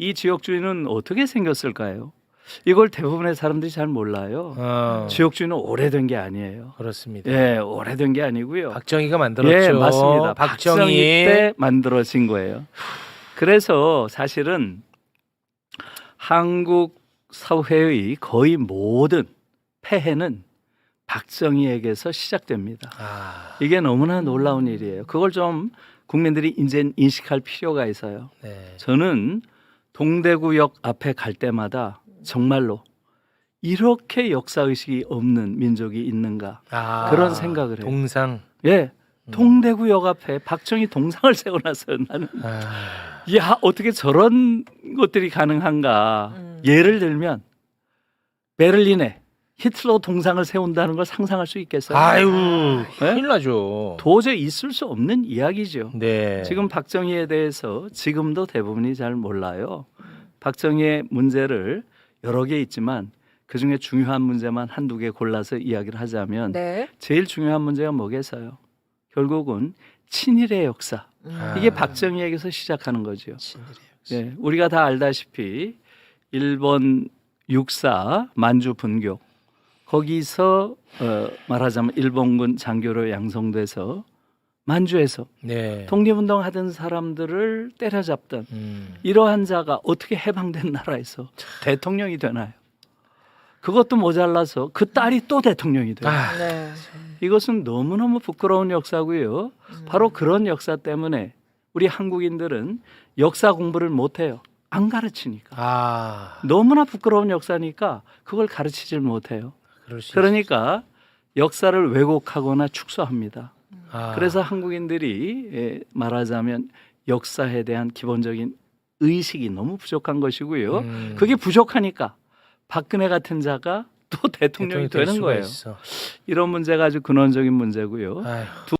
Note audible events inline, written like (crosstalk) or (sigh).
이 지역주의는 어떻게 생겼을까요? 이걸 대부분의 사람들이 잘 몰라요. 어, 지역주의는 오래된 게 아니에요. 그렇습니다. 예, 오래된 게 아니고요. 박정희가 만들었죠. 예, 맞습니다. 박정희 박정희 때 만들어진 거예요. 그래서 사실은 한국 사회의 거의 모든 폐해는 박정희에게서 시작됩니다. 아, 이게 너무나 놀라운 일이에요. 그걸 좀 국민들이 이제 인식할 필요가 있어요. 네. 저는 동대구역 앞에 갈 때마다 정말로 이렇게 역사 의식이 없는 민족이 있는가 아, 그런 생각을 해요. 동상. 예. 동대구역 앞에 박정희 동상을 (laughs) 세워놨어요. 나는 아, 야 어떻게 저런 것들이 가능한가? 음. 예를 들면 베를린에 히틀러 동상을 세운다는 걸 상상할 수 있겠어요? 아유, 네? 큰일 나죠. 도저히 있을 수 없는 이야기죠. 네. 지금 박정희에 대해서 지금도 대부분이 잘 몰라요. 박정희의 문제를 여러 개 있지만 그 중에 중요한 문제만 한두 개 골라서 이야기를 하자면 네. 제일 중요한 문제가 뭐겠어요? 결국은 친일의 역사. 아. 이게 박정희에게서 시작하는 거죠. 친일이에요. 예, 우리가 다 알다시피 일본 육사 만주 분교 거기서 어, 말하자면 일본군 장교로 양성돼서 만주에서 네. 독립운동 하던 사람들을 때려잡던 음. 이러한 자가 어떻게 해방된 나라에서 대통령이 되나요? 그것도 모자라서 그 딸이 또 대통령이 돼요. 아, 네. 이것은 너무너무 부끄러운 역사고요. 바로 그런 역사 때문에 우리 한국인들은 역사 공부를 못해요. 안 가르치니까. 아, 너무나 부끄러운 역사니까 그걸 가르치질 못해요. 그러니까 역사를 왜곡하거나 축소합니다. 있- 아, 그래서 한국인들이 예, 말하자면 역사에 대한 기본적인 의식이 너무 부족한 것이고요. 음. 그게 부족하니까 박근혜 같은 자가 또 대통령이 대통령이 될 되는 거예요. 있어. 이런 문제가 아주 근원적인 문제고요. 아유.